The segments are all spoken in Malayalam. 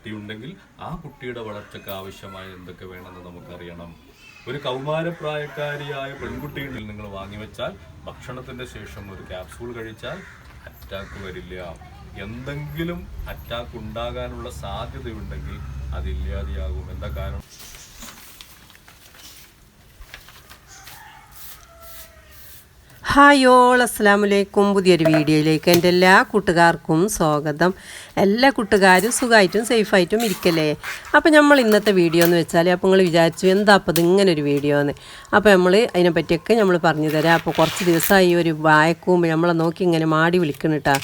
കുട്ടിയുണ്ടെങ്കിൽ ആ കുട്ടിയുടെ വളർച്ചയ്ക്ക് ആവശ്യമായ എന്തൊക്കെ വേണമെന്ന് നമുക്കറിയണം. ഒരു കൗമാരപ്രായക്കാരിയായ പെൺകുട്ടിയിൽ നിങ്ങൾ വാങ്ങിവെച്ചാൽ ഭക്ഷണത്തിന്റെ ശേഷം ഒരു ക്യാപ്സൂൾ കഴിച്ചാൽ അറ്റാക്ക് വരില്ല. എന്തെങ്കിലും അറ്റാക്ക് ഉണ്ടാകാനുള്ള സാധ്യതയുണ്ടെങ്കിൽ അതില്ലാതെയാകും എന്താ കാരണം? ഹായ് ഓൾ അസ്സാം വലൈക്കും പുതിയൊരു വീഡിയോയിലേക്ക് എന്റെ എല്ലാ കൂട്ടുകാർക്കും സ്വാഗതം. എല്ലാ കൂട്ടുകാരും സുഖമായിട്ടും സേഫായിട്ടും ഇരിക്കല്ലേ? അപ്പോൾ നമ്മൾ ഇന്നത്തെ വീഡിയോ എന്ന് വെച്ചാൽ അപ്പോൾ നിങ്ങൾ വിചാരിച്ചു എന്താ അപ്പോൾ ഇങ്ങനെ ഒരു വീഡിയോ എന്ന്? അപ്പോൾ നമ്മൾ അതിനെപ്പറ്റിയൊക്കെ നമ്മൾ പറഞ്ഞു തരാം. അപ്പോൾ കുറച്ച് ദിവസമായി ഒരു വായക്കുമ്പോൾ നമ്മളെ നോക്കി ഇങ്ങനെ മാടി വിളിക്കണം കേട്ടോ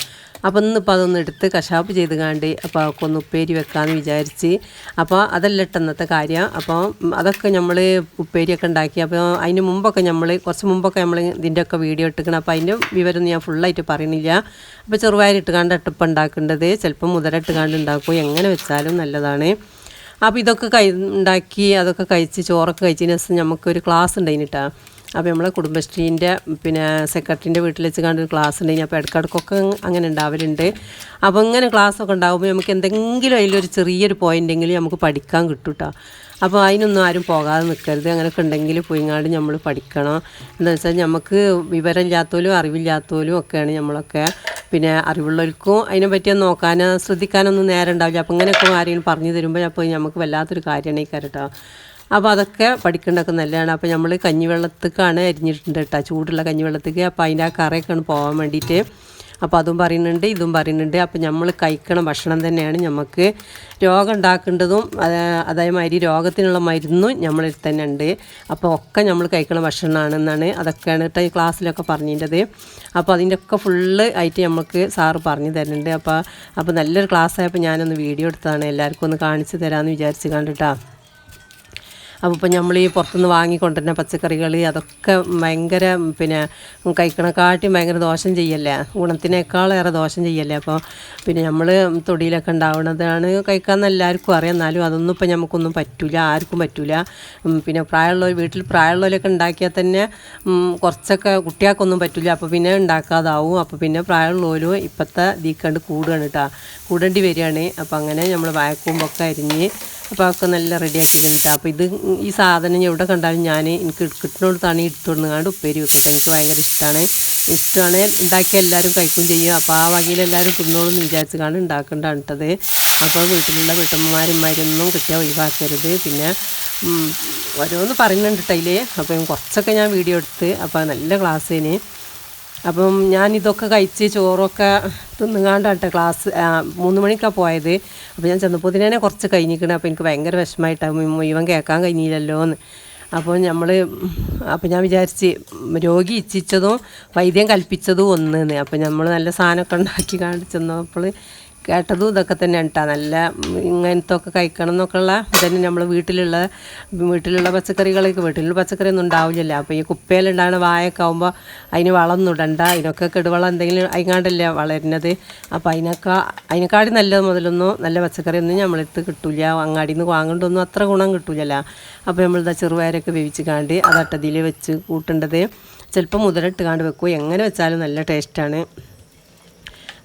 അപ്പോൾ ഇന്നിപ്പോൾ അതൊന്ന് എടുത്ത് കശാപ്പ് ചെയ്ത് കാണ്ടി അപ്പോൾ അവർക്കൊന്ന് ഉപ്പേരി വെക്കാമെന്ന് വിചാരിച്ച്. അപ്പോൾ അതല്ല ഇട്ടെന്നത്തെ കാര്യം. അപ്പോൾ അതൊക്കെ നമ്മൾ ഉപ്പേരിയൊക്കെ ഉണ്ടാക്കി. അപ്പോൾ അതിന് മുമ്പൊക്കെ നമ്മൾ കുറച്ച് മുമ്പൊക്കെ നമ്മൾ ഇതിന്റെയൊക്കെ വീഡിയോ ഇട്ടിക്കണം. അപ്പോൾ അതിന്റെ വിവരമൊന്നും ഞാൻ ഫുള്ളായിട്ട് പറയണില്ല അപ്പോൾ ചെറുവായിട്ട് കാണ്ട് ഇട്ടപ്പം ഉണ്ടാക്കേണ്ടത്. ചിലപ്പോൾ മുതല ഇട്ട് കാണ്ട് ഉണ്ടാക്കും. എങ്ങനെ വെച്ചാലും നല്ലതാണ്. അപ്പോൾ ഇതൊക്കെ കൈ ഉണ്ടാക്കി അതൊക്കെ കഴിച്ച് ചോറൊക്കെ കഴിച്ചതിന് ശേഷം നമുക്കൊരു ക്ലാസ് ഉണ്ടായിട്ടാ അപ്പോൾ നമ്മളെ കുടുംബശ്രീന്റെ പിന്നെ സെക്രട്ടറിന്റെ വീട്ടിൽ വെച്ച് കണ്ടൊരു ക്ലാസ് ഉണ്ട് അപ്പോൾ ഇടക്കിടക്കൊക്കെ അങ്ങനെ ഉണ്ടാവലുണ്ട് അപ്പോൾ ഇങ്ങനെ ക്ലാസ്സൊക്കെ ഉണ്ടാകുമ്പോൾ നമുക്ക് എന്തെങ്കിലും അതിലൊരു ചെറിയൊരു പോയിന്റെങ്കിലും നമുക്ക് പഠിക്കാൻ കിട്ടും കേട്ടോ അപ്പോൾ അതിനൊന്നും ആരും പോകാതെ നിൽക്കരുത് അങ്ങനെയൊക്കെ ഉണ്ടെങ്കിൽ പോയിങ്ങാണ്ട് നമ്മൾ പഠിക്കണം. എന്താ വെച്ചാൽ നമുക്ക് വിവരമില്ലാത്തവരും അറിവില്ലാത്തവരും ഒക്കെയാണ് നമ്മളൊക്കെ പിന്നെ അറിവുള്ളവർക്കും അതിനെ പറ്റി നോക്കാനോ ശ്രദ്ധിക്കാനൊന്നും നേരം ഉണ്ടാവില്ല അപ്പോൾ ഇങ്ങനെയൊക്കെ ആരെങ്കിലും പറഞ്ഞു തരുമ്പോൾ അപ്പോൾ നമുക്ക് വല്ലാത്തൊരു കാര്യമാണ് ഈ കേട്ടോ അപ്പോൾ അതൊക്കെ പഠിക്കേണ്ടതൊക്കെ നല്ലതാണ്. അപ്പോൾ നമ്മൾ കഞ്ഞിവെള്ളത്തേക്കാണ് അരിഞ്ഞിട്ടുണ്ട് കേട്ടോ ചൂടുള്ള കഞ്ഞിവെള്ളത്തേക്ക്. അപ്പോൾ അതിന്റെ ആ കറയൊക്കെയാണ് പോകാൻ വേണ്ടിയിട്ട്. അപ്പോൾ അതും പറയുന്നുണ്ട് ഇതും പറയുന്നുണ്ട്. അപ്പോൾ നമ്മൾ കഴിക്കണ ഭക്ഷണം തന്നെയാണ് നമുക്ക് രോഗം ഉണ്ടാക്കേണ്ടതും അതേമാതിരി രോഗത്തിനുള്ള മരുന്നും നമ്മളിൽ തന്നെ ഉണ്ട്. അപ്പോൾ ഒക്കെ നമ്മൾ കഴിക്കണ ഭക്ഷണമാണെന്നാണ് അതൊക്കെയാണ് കേട്ടോ ഈ ക്ലാസ്സിലൊക്കെ പറഞ്ഞിട്ടത് അപ്പോൾ അതിന്റെ ഒക്കെ ഫുള്ള് ആയിട്ട് നമുക്ക് സാറ് പറഞ്ഞു തരുന്നുണ്ട്. അപ്പോൾ അപ്പോൾ നല്ലൊരു ക്ലാസ് ആയപ്പോൾ ഞാനൊന്ന് വീഡിയോ എടുത്തതാണ്. എല്ലാവർക്കും ഒന്ന് കാണിച്ചു തരാമെന്ന് വിചാരിച്ച് കണ്ടിട്ടാ അപ്പോൾ ഇപ്പോൾ നമ്മൾ ഈ പുറത്തുനിന്ന് വാങ്ങിക്കൊണ്ടിരുന്ന പച്ചക്കറികൾ അതൊക്കെ ഭയങ്കര പിന്നെ കഴിക്കണക്കാട്ടി ഭയങ്കര ദോഷം ചെയ്യല്ലേ? ഗുണത്തിനേക്കാളേറെ ദോഷം ചെയ്യല്ലേ? അപ്പോൾ പിന്നെ നമ്മൾ തൊടിയിലൊക്കെ ഉണ്ടാവുന്നതാണ് കഴിക്കാമെന്ന് എല്ലാവർക്കും അറിയാം. എന്നാലും അതൊന്നും ഇപ്പം നമുക്കൊന്നും പറ്റില്ല ആർക്കും പറ്റില്ല പിന്നെ പ്രായമുള്ളവർ വീട്ടിൽ പ്രായമുള്ളവരൊക്കെ ഉണ്ടാക്കിയാൽ തന്നെ കുറച്ചൊക്കെ കുട്ടികൾക്കൊന്നും പറ്റില്ല അപ്പോൾ പിന്നെ ഉണ്ടാക്കാതാവും. അപ്പോൾ പിന്നെ പ്രായമുള്ളവരും ഇപ്പോഴത്തെ ദീക്കണ്ട് കൂടുകയാണ് കേട്ടോ കൂടേണ്ടി വരികയാണ്. അപ്പോൾ അങ്ങനെ നമ്മൾ വായക്കൂമ്പൊക്കെ അരിഞ്ഞ് അപ്പോൾ അതൊക്കെ നല്ല റെഡിയാക്കി കേട്ടോ അപ്പോൾ ഇത് ഈ സാധനം എവിടെ കണ്ടാലും ഞാൻ എനിക്ക് കിട്ടുന്നിടത്താണ് എടുത്തുകൊണ്ടാണ്ട് ഉപ്പേരി വെക്കട്ടെ എനിക്ക് ഭയങ്കര ഇഷ്ടമാണ് ഇഷ്ടമാണ് ഉണ്ടാക്കിയ എല്ലാവരും കഴിക്കുകയും ചെയ്യും. അപ്പോൾ ആ വകയിൽ എല്ലാവരും തിന്നോളും എന്ന് വിചാരിച്ച് കാണും ഉണ്ടാക്കേണ്ടതാണ് കേട്ടത് അപ്പോൾ വീട്ടിലുള്ള വീട്ടമ്മമാരന്മാരൊന്നും കിട്ടിയാൽ ഒഴിവാക്കരുത്. പിന്നെ ഓരോന്ന് പറയുന്നുണ്ട് കേട്ടോ അതിൽ അപ്പം കുറച്ചൊക്കെ ഞാൻ വീഡിയോ എടുത്ത്. അപ്പോൾ നല്ല ക്ലാസ്സിന് അപ്പം ഞാൻ ഇതൊക്കെ കഴിച്ച് ചോറൊക്കെ തിന്നുകാണ്ടാട്ടെ ക്ലാസ് മൂന്ന് മണിക്കാണ് പോയത്. അപ്പോൾ ഞാൻ ചെന്നപ്പോൾ തന്നെ കുറച്ച് കഴിഞ്ഞിരിക്കണം അപ്പോൾ എനിക്ക് ഭയങ്കര വിഷമമായിട്ടാണ് മുഴുവൻ കേൾക്കാൻ കഴിഞ്ഞില്ലല്ലോ എന്ന് അപ്പോൾ നമ്മൾ അപ്പോൾ ഞാൻ വിചാരിച്ച് രോഗി ഇച്ഛിച്ചതും വൈദ്യം കൽപ്പിച്ചതും ഒന്ന് അപ്പോൾ നമ്മൾ നല്ല സാധനമൊക്കെ ഉണ്ടാക്കി കാണിച്ചെന്നപ്പോൾ കേട്ടതും ഇതൊക്കെ തന്നെ കേട്ടോ നല്ല ഇങ്ങനത്തെ ഒക്കെ കഴിക്കണം എന്നൊക്കെയുള്ള ഇതന്നെ നമ്മൾ വീട്ടിലുള്ള വീട്ടിലുള്ള പച്ചക്കറികളൊക്കെ വീട്ടിലുള്ള പച്ചക്കറി ഒന്നും ഉണ്ടാവില്ല അപ്പോൾ ഈ കുപ്പയിലുണ്ടാകുന്ന വായൊക്കെ ആകുമ്പോൾ അതിന് വളമൊന്നും ഇടണ്ട. അതിനൊക്കെ കെടുവളം എന്തെങ്കിലും അതിങ്ങാണ്ടല്ലേ വളരുന്നത്. അപ്പോൾ അതിനൊക്കെ അതിനെക്കാട്ടി നല്ലത് മുതലൊന്നും നല്ല പച്ചക്കറിയൊന്നും നമ്മളെടുത്ത് കിട്ടില്ല അങ്ങാടിയിൽ നിന്ന് വാങ്ങേണ്ടൊന്നും അത്ര ഗുണം കിട്ടില്ലല്ലോ അപ്പോൾ നമ്മളിതാ ചെറുപയരൊക്കെ വേവിച്ച് കാണ്ട് അത് അട്ടതിൽ വെച്ച് കൂട്ടേണ്ടത്. ചിലപ്പോൾ മുതലിട്ട് കാണ്ട് വെക്കും. എങ്ങനെ വെച്ചാലും നല്ല ടേസ്റ്റാണ്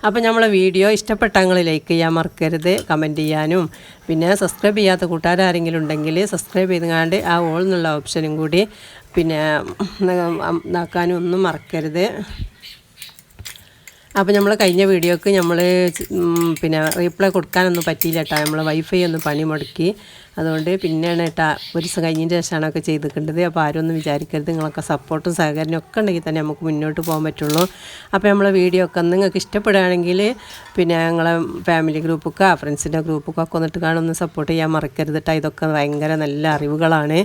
അപ്പോൾ നമ്മളെ വീഡിയോ ഇഷ്ടപ്പെട്ടങ്ങൾ ലൈക്ക് ചെയ്യാൻ മറക്കരുത് കമന്റ് ചെയ്യാനും. പിന്നെ സബ്സ്ക്രൈബ് ചെയ്യാത്ത കൂട്ടുകാരെങ്കിലും ഉണ്ടെങ്കിൽ സബ്സ്ക്രൈബ് ചെയ്തുകൊണ്ട് ആ ഓൾ എന്നുള്ള ഓപ്ഷനും കൂടി പിന്നെ ഇതാക്കാനും ഒന്നും മറക്കരുത്. അപ്പോൾ നമ്മൾ കഴിഞ്ഞ വീഡിയോക്ക് നമ്മൾ പിന്നെ റീപ്ലൈ കൊടുക്കാനൊന്നും പറ്റിയില്ല കേട്ടോ നമ്മൾ വൈഫൈ ഒന്ന് പണി മുടക്കി അതുകൊണ്ട് പിന്നെയാണ് കേട്ടാ ഒരു കഴിഞ്ഞതിന് ശേഷമാണ് ഒക്കെ ചെയ്തിട്ടുണ്ടത് അപ്പോൾ ആരും ഒന്നും വിചാരിക്കരുത്. നിങ്ങളൊക്കെ സപ്പോർട്ടും സഹകരണം ഒക്കെ ഉണ്ടെങ്കിൽ തന്നെ നമുക്ക് മുന്നോട്ട് പോകാൻ പറ്റുള്ളൂ. അപ്പോൾ നമ്മളെ വീഡിയോ ഒക്കെ നിങ്ങൾക്ക് ഇഷ്ടപ്പെടുകയാണെങ്കിൽ പിന്നെ ഞങ്ങളെ ഫാമിലി ഗ്രൂപ്പൊക്കെ ഫ്രണ്ട്സിന്റെ ഗ്രൂപ്പൊക്കെ ഒക്കെ വന്നിട്ട് കാണുന്ന സപ്പോർട്ട് ചെയ്യാൻ മറക്കരുത് കേട്ടോ ഇതൊക്കെ ഭയങ്കര നല്ല അറിവുകളാണ്.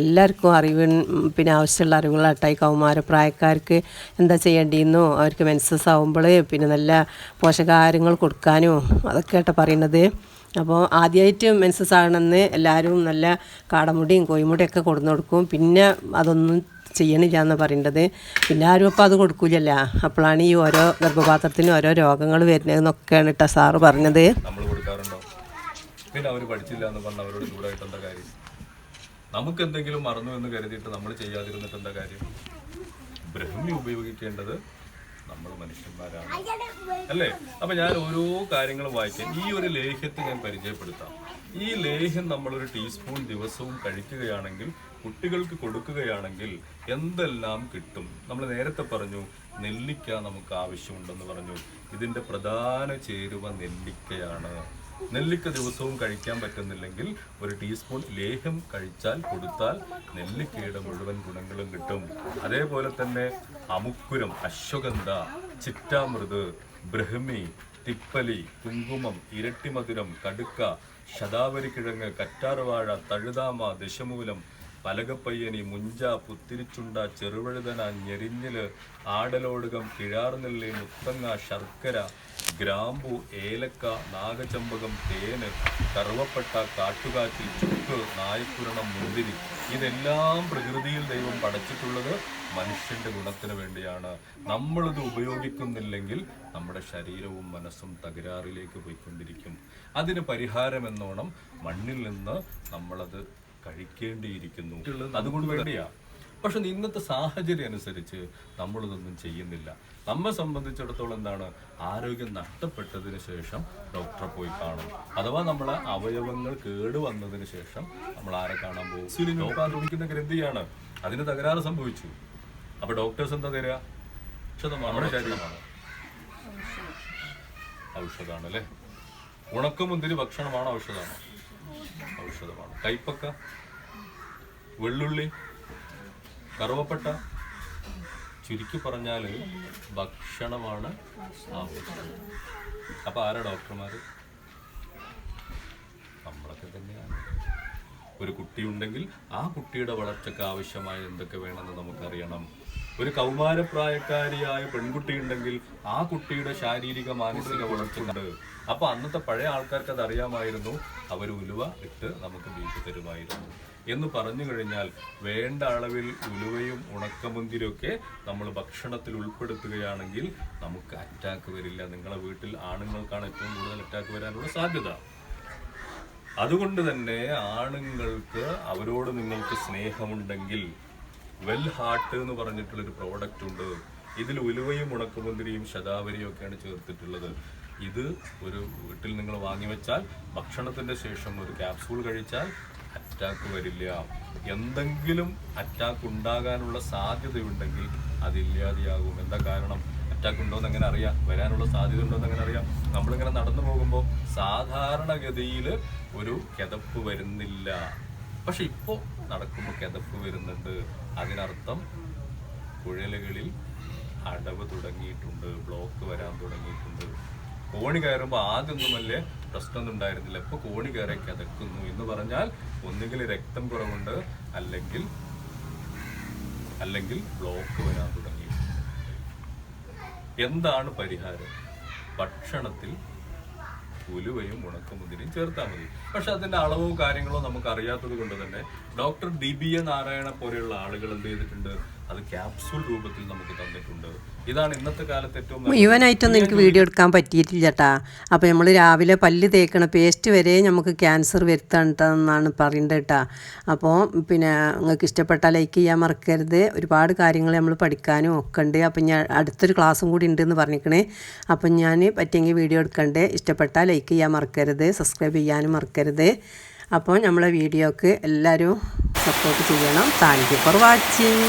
എല്ലാവർക്കും അറിവ് പിന്നെ ആവശ്യമുള്ള അറിവുകളാട്ടോ ഈ കൗമാരപ്രായക്കാർക്ക് എന്താ ചെയ്യേണ്ടിയെന്നോ അവർക്ക് മെൻസസ് ആവുമ്പോൾ പിന്നെ നല്ല പോഷകാഹാരങ്ങൾ കൊടുക്കാനോ അതൊക്കെ ആട്ടോ പറയുന്നത്. അപ്പോൾ ആദ്യമായിട്ട് മെൻസസ് ആകണമെന്ന് എല്ലാവരും നല്ല കാടമുടിയും കോയിമുടിയൊക്കെ കൊടുന്നു കൊടുക്കും. പിന്നെ അതൊന്നും ചെയ്യണില്ല എന്ന് പറയേണ്ടത്. പിന്നെ ആരും അപ്പോൾ അത് കൊടുക്കൂലല്ല. അപ്പോഴാണ് ഈ ഓരോ ഗർഭപാത്രത്തിന് ഓരോ രോഗങ്ങൾ വരുന്നതെന്നൊക്കെയാണ് കേട്ടോ സാറ് പറഞ്ഞത്. പിന്നെ അവർ പഠിച്ചില്ല എന്ന് പറഞ്ഞ അവരോട് ചൂടായിട്ട് കാര്യം? നമുക്ക് എന്തെങ്കിലും മറന്നു എന്ന് കരുതിയിട്ട് നമ്മൾ ചെയ്യാതിരുന്നിട്ട് എന്താ കാര്യം? ബ്രഹ്മി ഉപയോഗിക്കേണ്ടത് നമ്മൾ മനുഷ്യന്മാരാണ്. അല്ലേ? അപ്പൊ ഞാൻ ഓരോ കാര്യങ്ങളും വായിക്കാം. ഈ ഒരു ലേഹ്യത്തെ ഞാൻ പരിചയപ്പെടുത്താം. ഈ ലേഹ്യം നമ്മൾ ഒരു ടീസ്പൂൺ ദിവസവും കഴിക്കുകയാണെങ്കിൽ കുട്ടികൾക്ക് കൊടുക്കുകയാണെങ്കിൽ എന്തെല്ലാം കിട്ടും? നമ്മൾ നേരത്തെ പറഞ്ഞു നെല്ലിക്ക നമുക്ക് ആവശ്യമുണ്ടെന്ന് പറഞ്ഞു. ഇതിന്റെ പ്രധാന ചേരുവ നെല്ലിക്കയാണ്. നെല്ലിക്ക ദിവസവും കഴിക്കാൻ പറ്റുന്നില്ലെങ്കിൽ ഒരു ടീസ്പൂൺ ലേഹ്യം കഴിച്ചാൽ കൊടുത്താൽ നെല്ലിക്കയുടെ മുഴുവൻ ഗുണങ്ങളും കിട്ടും. അതേപോലെ തന്നെ അമുക്കുരം അശ്വഗന്ധ ചിറ്റാമൃത് ബ്രഹ്മി തിപ്പലി കുങ്കുമം ഇരട്ടിമധുരം കടുക്ക ശതാവരിക്കിഴങ്ങ് കറ്റാർവാഴ തഴുതാമ ദശമൂലം പലകപ്പയ്യനി മുഞ്ച പുത്തിരിച്ചുണ്ട ചെറുവഴുതന ഞെരിഞ്ഞിൽ ആടലോടുകം കിഴാർനെല്ലി മുത്തങ്ങ ശർക്കര ഗ്രാമ്പു ഏലക്ക നാഗചമ്പകം തേന് കറുവപ്പെട്ട കാട്ടുകാച്ചിൽ ചുക്ക് നായക്കുരണം മുന്തിരി. ഇതെല്ലാം പ്രകൃതിയിൽ ദൈവം പടച്ചിട്ടുള്ളത് മനുഷ്യന്റെ ഗുണത്തിന് വേണ്ടിയാണ്. നമ്മളിത് ഉപയോഗിക്കുന്നില്ലെങ്കിൽ നമ്മുടെ ശരീരവും മനസ്സും തകരാറിലേക്ക് പോയിക്കൊണ്ടിരിക്കും. അതിന് പരിഹാരം എന്നോണം മണ്ണിൽ നിന്ന് നമ്മളത് കഴിക്കേണ്ടിയിരിക്കുന്നു. അതുകൊണ്ട് വേണ്ടിയാ പക്ഷെ ഇന്നത്തെ സാഹചര്യം അനുസരിച്ച് നമ്മളിതൊന്നും ചെയ്യുന്നില്ല. നമ്മെ സംബന്ധിച്ചിടത്തോളം എന്താണ്? ആരോഗ്യം നഷ്ടപ്പെട്ടതിന് ശേഷം ഡോക്ടറെ പോയി കാണും. അഥവാ നമ്മളെ അവയവങ്ങൾ കേടുവന്നതിന് ശേഷം നമ്മൾ ആരെ കാണാൻ പോകും? ഉൽപ്പാദിപ്പിക്കുന്ന ഗ്രന്ഥിയാണ്. അതിന് തകരാറ് സംഭവിച്ചു. അപ്പൊ ഡോക്ടേഴ്സ് എന്താ തരിക നമ്മുടെ ശരീരമാണ് ഔഷധമാണ് അല്ലേ ഉണക്കമുന്തിരി ഭക്ഷണമാണോ? ഔഷധമാണോ? ഔഷധമാണ്? കൈപ്പക്ക? വെള്ളുള്ളി? കറുവപ്പട്ട ചുരുക്കി പറഞ്ഞാൽ ഭക്ഷണമാണ് ആവശ്യം അപ്പോൾ ആരാ ഡോക്ടർമാർ നമ്മളൊക്കെ തന്നെയാണ്. ഒരു കുട്ടിയുണ്ടെങ്കിൽ ആ കുട്ടിയുടെ വളർച്ചയ്ക്ക് ആവശ്യമായ എന്തൊക്കെ വേണമെന്ന് നമുക്കറിയണം. ഒരു കൗമാരപ്രായക്കാരിയായ പെൺകുട്ടി ഉണ്ടെങ്കിൽ ആ കുട്ടിയുടെ ശാരീരിക മാനസിക വളർച്ചയുണ്ട് അപ്പൊ അന്നത്തെ പഴയ ആൾക്കാർക്ക് അത് അറിയാമായിരുന്നു അവർ ഉലുവ ഇട്ട് നമുക്ക് ബീഫ് തരുമായിരുന്നു. എന്ന് പറഞ്ഞു കഴിഞ്ഞാൽ വേണ്ട അളവിൽ ഉലുവയും ഉണക്കമുന്തിരിയൊക്കെ നമ്മൾ ഭക്ഷണത്തിൽ ഉൾപ്പെടുത്തുകയാണെങ്കിൽ നമുക്ക് അറ്റാക്ക് വരില്ല. നിങ്ങളെ വീട്ടിൽ ആണുങ്ങൾക്കാണ് ഏറ്റവും കൂടുതൽ അറ്റാക്ക് വരാനുള്ള സാധ്യത. അതുകൊണ്ട് തന്നെ ആണുങ്ങൾക്ക് അവരോട് നിങ്ങൾക്ക് സ്നേഹമുണ്ടെങ്കിൽ വെൽ ഹാർട്ട് എന്ന് പറഞ്ഞിട്ടുള്ളൊരു പ്രോഡക്റ്റ് ഉണ്ട്. ഇതിൽ ഉലുവയും ഉണക്കമുന്തിരിയും ശതാവരിയും ഒക്കെയാണ് ചേർത്തിട്ടുള്ളത്. ഇത് ഒരു വീട്ടിൽ നിങ്ങൾ വാങ്ങി വെച്ചാൽ ഭക്ഷണത്തിന്റെ ശേഷം ഒരു ക്യാപ്സൂൾ കഴിച്ചാൽ അറ്റാക്ക് വരില്ല. എന്തെങ്കിലും അറ്റാക്ക് ഉണ്ടാകാനുള്ള സാധ്യതയുണ്ടെങ്കിൽ അതില്ലാതെയാകും എന്താ കാരണം? അറ്റാക്ക് ഉണ്ടോന്ന് എങ്ങനെ അറിയാം? വരാനുള്ള സാധ്യത ഉണ്ടോന്ന് എങ്ങനെ അറിയാം? നമ്മളിങ്ങനെ നടന്നു പോകുമ്പോൾ സാധാരണഗതിയിൽ ഒരു കിതപ്പ് വരുന്നില്ല. പക്ഷെ ഇപ്പോൾ നടക്കുമ്പോൾ കിതപ്പ് വരുന്നുണ്ട്. അതിനർത്ഥം കുഴലുകളിൽ അടവ് തുടങ്ങിയിട്ടുണ്ട് ബ്ലോക്ക് വരാൻ തുടങ്ങിയിട്ടുണ്ട്. കോണി കയറുമ്പോൾ ആദ്യമൊന്നുമല്ലേ പ്രശ്നമൊന്നും ഉണ്ടായിരുന്നില്ല. ഇപ്പൊ കോണി കയറി കിതക്കുന്നു എന്ന് പറഞ്ഞാൽ ഒന്നുകിൽ രക്തം കുറവുണ്ട് അല്ലെങ്കിൽ അല്ലെങ്കിൽ ബ്ലോക്ക് വരാൻ തുടങ്ങിയിട്ടുണ്ട്. എന്താണ് പരിഹാരം? ഭക്ഷണത്തിൽ ഉലുവയും ഉണക്കമുന്തിരിയും ചേർത്താൽ മതി. പക്ഷെ അതിന്റെ അളവോ കാര്യങ്ങളോ നമുക്ക് അറിയാത്തത് കൊണ്ട് തന്നെ doctor D B A Narayana പോലെയുള്ള ആളുകൾ എന്ത് ചെയ്തിട്ടുണ്ട്? അത് ക്യാപ്സൂൾ രൂപത്തിൽ നമുക്ക് തന്നിട്ടുണ്ട്. ഇതാണ് ഇന്നത്തെ കാലത്ത് ഏറ്റവും മുഴുവനായിട്ടൊന്നും എനിക്ക് വീഡിയോ എടുക്കാൻ പറ്റിയിട്ടില്ല ചേട്ടാ അപ്പോൾ നമ്മൾ രാവിലെ പല്ല് തേക്കണ പേസ്റ്റ് വരെ നമുക്ക് ക്യാൻസർ വരുത്തണ്ടെന്നാണ് പറയുന്നത് കേട്ടാ അപ്പോൾ പിന്നെ നിങ്ങൾക്ക് ഇഷ്ടപ്പെട്ട ലൈക്ക് ചെയ്യാൻ മറക്കരുത്. ഒരുപാട് കാര്യങ്ങൾ നമ്മൾ പഠിക്കാനും ഒക്കെ ഉണ്ട് അപ്പം ഞാൻ അടുത്തൊരു ക്ലാസ്സും കൂടി ഉണ്ടെന്ന് പറഞ്ഞിരിക്കണേ അപ്പം ഞാൻ പറ്റിയെങ്കിൽ വീഡിയോ എടുക്കണ്ടേ. ഇഷ്ടപ്പെട്ടാൽ ലൈക്ക് ചെയ്യാൻ മറക്കരുത്. സബ്സ്ക്രൈബ് ചെയ്യാനും മറക്കരുത്. അപ്പോൾ നമ്മളെ വീഡിയോക്ക് എല്ലാവരും സപ്പോർട്ട് ചെയ്യണം. Thank you for watching